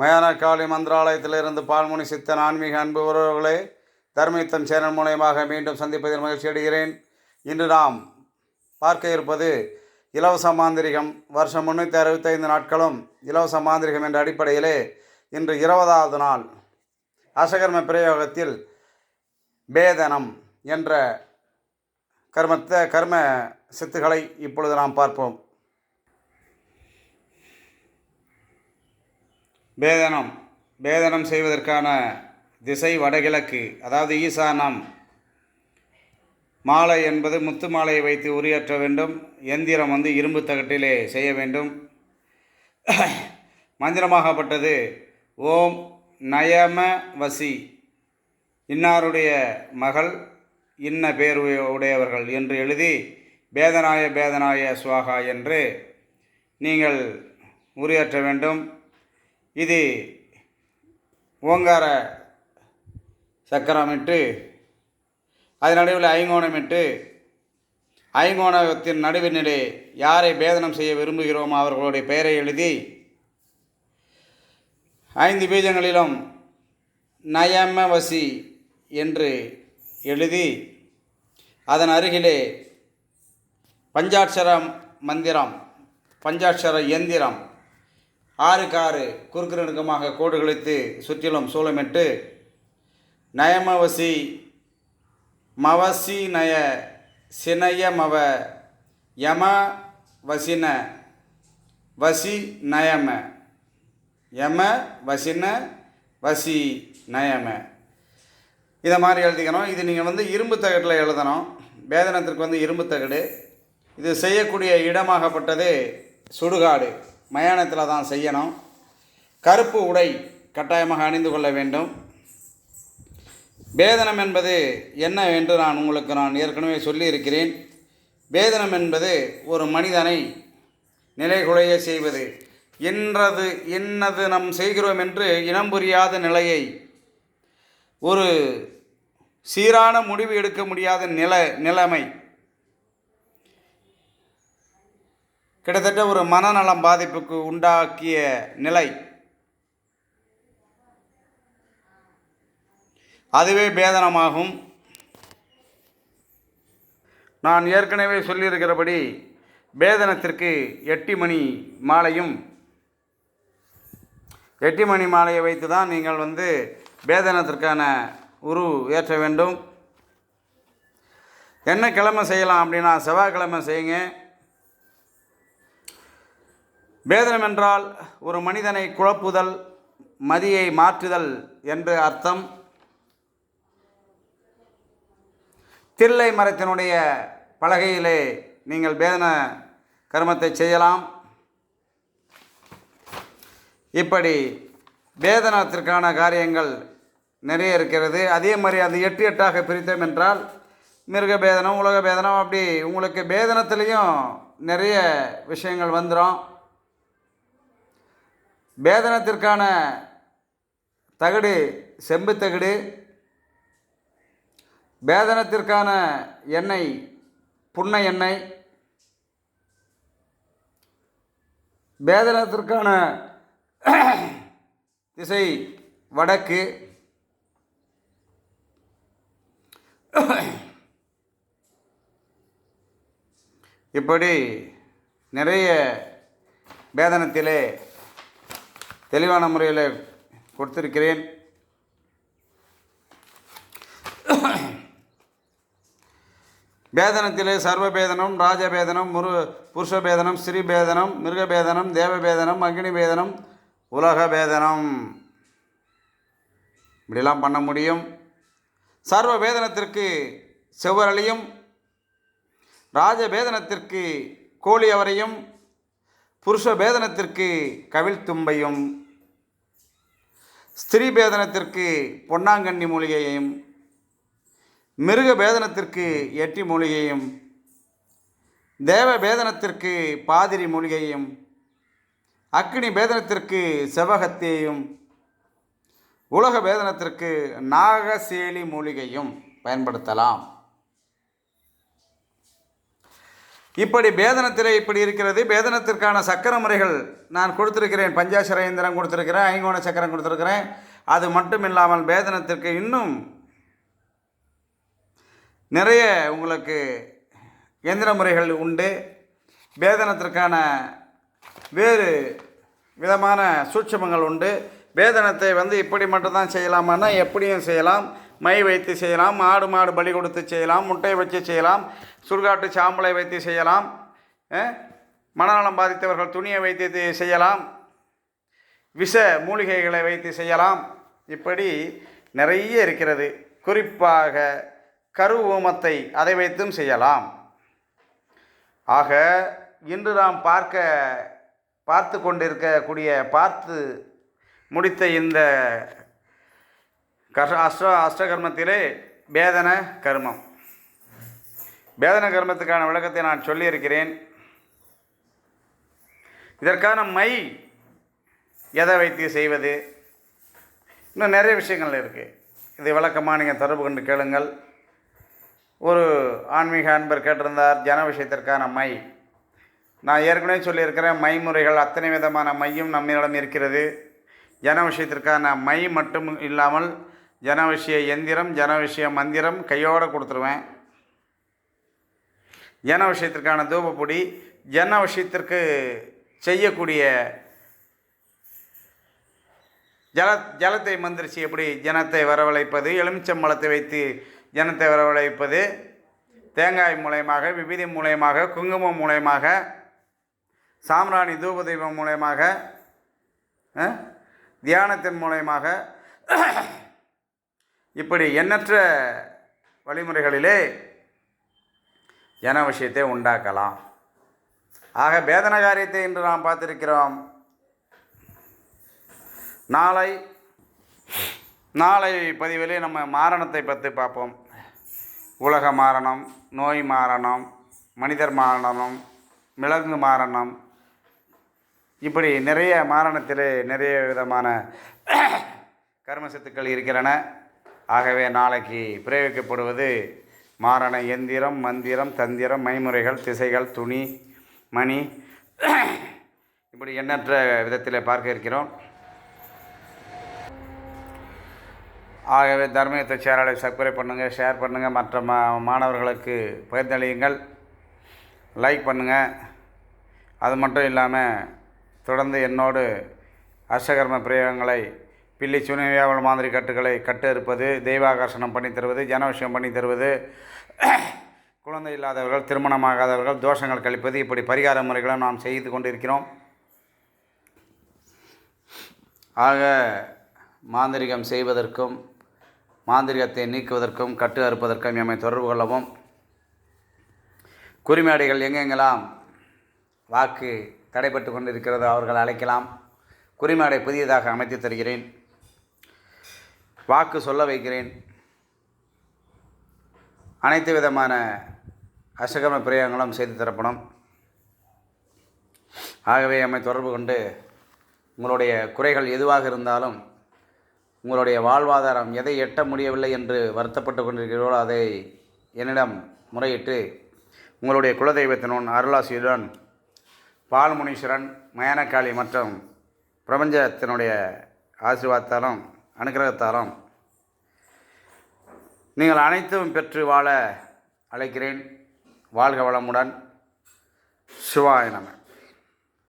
மயான காளி மந்திராலயத்திலிருந்து பால்முனி சித்தன் ஆன்மீக அன்பு உறவுகளே தர்மித்தன் சேனல் மூலயமாக மீண்டும் சந்திப்பதில் மகிழ்ச்சி அடைகிறேன். இன்று நாம் பார்க்க இருப்பது இலவச மாந்திரிகம். வருஷம் முன்னூற்றி அறுபத்தைந்து நாட்களும் இலவச மாந்திரிகம் என்ற அடிப்படையிலே இன்று இருபதாவது நாள். அசகர்ம பிரயோகத்தில் பேதனம் என்ற கர்மத்த கர்ம சித்துகளை இப்பொழுது நாம் பார்ப்போம். பேதனம் பேதனம் செய்வதற்கான திசை வடகிழக்கு அதாவது ஈசானம் மாலை என்பது முத்து மாலையை வைத்து உரியேற்ற வேண்டும் எந்திரம் வந்து இரும்பு தகட்டிலே செய்ய வேண்டும். மந்திரமாகப்பட்டது ஓம் நயம வசி இன்னாருடைய மகள் இன்ன பேர் உடையவர்கள் என்று எழுதி பேதனாய பேதனாய சுவாகா என்று நீங்கள் உரையாற்ற வேண்டும். இது ஓங்கார சக்கரமிட்டு அது நடுவில் ஐங்கோணமிட்டு ஐங்கோணத்தின் நடுவினிலே யாரை பேதனம் செய்ய விரும்புகிறோமோ அவர்களுடைய பெயரை எழுதி ஐந்து பீஜங்களிலும் நயமவசி என்று எழுதி அதன் அருகிலே பஞ்சாட்சர மந்திரம் பஞ்சாட்சர எந்திரம் ஆறுக்கு ஆறு குறுக்கு நெருக்கமாக கோடு கிழித்து சுற்றிலும் சூளமிட்டு நயமவசி மவசி நய சினயமவ யம வசின வசி நயம. யம வசின வசி நயம. இதை மாதிரி எழுதிக்கணும். இது நீங்கள் வந்து இரும்பு தகட்டில் எழுதணும். வேதனத்திற்கு வந்து இரும்பு தகடு. இது செய்யக்கூடிய இடமாகப்பட்டது சுடுகாடு. மயானத்தில் தான் செய்யணும். கருப்பு உடை கட்டாயமாக அணிந்து கொள்ள வேண்டும். வேதனம் என்பது என்ன என்று நான் உங்களுக்கு நான் ஏற்கனவே சொல்லியிருக்கிறேன். வேதனம் என்பது ஒரு மனிதனை நிலைகுலைய செய்வது. என்றது என்னது நம் செய்கிறோம் என்று இனம் புரியாத நிலையை ஒரு சீரான முடிவு எடுக்க முடியாத நில நிலைமை கிட்டத்தட்ட ஒரு மனநலம் பாதிப்புக்கு உண்டாக்கிய நிலை. அதுவே பேதனமாகும். நான் ஏற்கனவே சொல்லியிருக்கிறபடி பேதனத்திற்கு எட்டி மணி மாலையும் எட்டி மணி மாலையை வைத்து தான் நீங்கள் வந்து பேதனத்திற்கான உரு ஏற்ற வேண்டும். என்ன கிழமை செய்யலாம் அப்படின்னா செவ்வாய்க்கிழமை செய்யுங்க. வேதனம் என்றால் ஒரு மனிதனை குழப்புதல் மதியை மாற்றுதல் என்று அர்த்தம். தில்லை மரத்தினுடைய பலகையிலே நீங்கள் வேதன கர்மத்தை செய்யலாம். இப்படி வேதனத்திற்கான காரியங்கள் நிறைய இருக்கிறது. அதே மாதிரி அது எட்டு எட்டாக பிரித்தோம் என்றால் மிருக பேதனம் உலக பேதனம் அப்படி உங்களுக்கு பேதனத்துலேயும் நிறைய விஷயங்கள் வந்துடும் வேதனத்திற்கான தகடு செம்பு தகடு எண்ணெய் புண்ணை எண்ணெய் வேதனத்திற்கான திசை வடக்கு இப்படி நிறைய வேதனத்திலே தெளிவான முறையில் கொடுத்திருக்கிறேன். பேதனத்திலே சர்வபேதனம் ராஜபேதனம் முரு புருஷபேதனம் ஸ்ரீபேதனம் மிருகபேதனம் தேவபேதனம் அக்னி பேதனம் உலக பேதனம் இப்படிலாம் பண்ண முடியும். சர்வ வேதனத்திற்கு செவ்வரளியும் ராஜபேதனத்திற்கு கோழி அவரையும் புருஷ பேதனத்திற்கு கவிழ்தும்பையும் ஸ்திரீ பேதனத்திற்கு பொன்னாங்கண்ணி மூலிகையையும் மிருக பேதனத்திற்கு எட்டி மூலிகையும் தேவ பேதனத்திற்கு பாதிரி மூலிகையும் அக்னி பேதனத்திற்கு செவகத்தையும் உலக பேதனத்திற்கு நாகசேலி மூலிகையும் பயன்படுத்தலாம். இப்படி பேதனத்திலே இப்படி இருக்கிறது பேதனத்திற்கான சக்கர முறைகள் நான் கொடுத்துருக்கிறேன் பஞ்சாசர இயந்திரம் கொடுத்திருக்கிறேன் ஐங்கோண சக்கரம் கொடுத்துருக்கிறேன். அது மட்டும் இல்லாமல் பேதனத்திற்கு இன்னும் நிறைய உங்களுக்கு எந்திர முறைகள் உண்டு. வேதனத்திற்கான வேறு விதமான சூட்சமங்கள் உண்டு. வேதனத்தை வந்து இப்படி மட்டும்தான் செய்யலாமான்னா எப்படியும் செய்யலாம். மை வைத்து செய்யலாம் ஆடு மாடு பலி கொடுத்து செய்யலாம் முட்டை வச்சு செய்யலாம் சுடுகாட்டு சாம்பலை வைத்து செய்யலாம் மனநலம் பாதித்தவர்கள் துணியை வைத்து செய்யலாம் விஷ மூலிகைகளை வைத்து செய்யலாம். இப்படி நிறைய இருக்கிறது. குறிப்பாக கரு ஊமத்தை அதை வைத்தும் செய்யலாம். ஆக இன்று நாம் பார்க்க பார்த்து கொண்டிருக்கக்கூடிய பார்த்து முடித்த இந்த கஷ அஷ்ட அஷ்டகர்மத்திலே வேதன கர்மம். வேதன கர்மத்துக்கான விளக்கத்தை நான் சொல்லியிருக்கிறேன். இதற்கான மை எதை வைத்து செய்வது? இன்னும் நிறைய விஷயங்கள் இருக்குது இது விளக்கமாக நீங்கள் தொடர்பு கொண்டு கேளுங்கள். ஒரு ஆன்மீக அன்பர் கேட்டிருந்தார் ஜன விஷயத்திற்கான மை. நான் ஏற்கனவே சொல்லியிருக்கிறேன் மை முறைகள் அத்தனை விதமான மையும் நம்மிடம் இருக்கிறது. ஜன விஷயத்திற்கான மை மட்டும் இல்லாமல் ஜனவிஷய எந்திரம் ஜனவிஷய மந்திரம் கையோடு கொடுத்துருவேன். ஜன விஷயத்திற்கான தூபப்பொடி ஜன விஷயத்திற்கு செய்யக்கூடிய ஜல ஜலத்தை மந்திரிச்சு எப்படி ஜனத்தை வரவழைப்பது எலுமிச்சம்பழத்தை வைத்து ஜனத்தை வரவழைப்பது தேங்காய் மூலயமாக விபீதி மூலயமாக குங்குமம் மூலயமாக சாம்ராணி தூப தெய்வம் மூலயமாக தியானத்தின் மூலயமாக இப்படி எண்ணற்ற வழிமுறைகளிலே ஜன விஷயத்தை உண்டாக்கலாம். ஆக வேதனை காரியத்தை இன்று நாம் பார்த்திருக்கிறோம். நாளை நாளை பதிவிலே நம்ம மாரணத்தை பற்றி பார்ப்போம். உலக மாரணம் நோய் மாரணம் மனிதர் மாரணம் மிளகு மாரணம். இப்படி நிறைய மாரணத்திலே நிறைய விதமான கர்மசத்துக்கள் இருக்கின்றன. ஆகவே நாளைக்கு பிரயோகிக்கப்படுவது மாரண எந்திரம் மந்திரம் தந்திரம் மைமுறைகள் திசைகள் துணி மணி. இப்படி எண்ணற்ற விதத்தில் பார்க்க இருக்கிறோம். ஆகவே தர்மயுத்த சேனலை சப்ஸ்கிரைப் பண்ணுங்கள் ஷேர் பண்ணுங்கள் மற்ற மா மாணவர்களுக்கு பகிர்ந்தளியுங்கள் லைக் பண்ணுங்கள் அது மட்டும் இல்லாமல் தொடர்ந்து என்னோடு அஷ்டகர்ம பிரயோகங்களை பில்லி சுனியாவல் மாதிரி கட்டுகளை கட்டு இருப்பது தெய்வாகர்ஷணம் பண்ணி தருவது ஜனவசியம் பண்ணி தருவது குழந்தை இல்லாதவர்கள் திருமணமாகாதவர்கள் தோஷங்கள் கழிப்பது இப்படி பரிகார முறைகளை நாம் செய்து கொண்டிருக்கிறோம். ஆக மாந்திரிகம் செய்வதற்கும் மாந்திரிகத்தை நீக்குவதற்கும் கட்டு அறுப்பதற்கும் எம்மை தொடர்பு கொள்ளவும். குறிமேடைகள் எங்கெங்கெல்லாம் வாக்கு தடைபட்டு கொண்டிருக்கிறதோ அவர்கள் அழைக்கலாம். குறிமேடை புதியதாக அமைத்து தருகிறேன். வாக்கு சொல்ல வைக்கிறேன். அனைத்து விதமான அசகம பிரயோகங்களும் செய்து தரப்படும். ஆகவே எம்மை தொடர்பு கொண்டு உங்களுடைய குறைகள் எதுவாக இருந்தாலும் உங்களுடைய வாழ்வாதாரம் எதை எட்ட முடியவில்லை என்று வருத்தப்பட்டு கொண்டிருக்கிறீர்களோ அதை என்னிடம் முறையிட்டு உங்களுடைய குலதெய்வத்தினுன் அருளாசியுடன் பால்முனீஸ்வரன் மயானக்காளி மற்றும் பிரபஞ்சத்தினுடைய ஆசீர்வாதத்தாலும் அனுகிரகத்தாலும் நீங்கள் அனைத்தும் பெற்று வாழ அழைக்கிறேன். வாழ்க வளமுடன். சிவாய நம.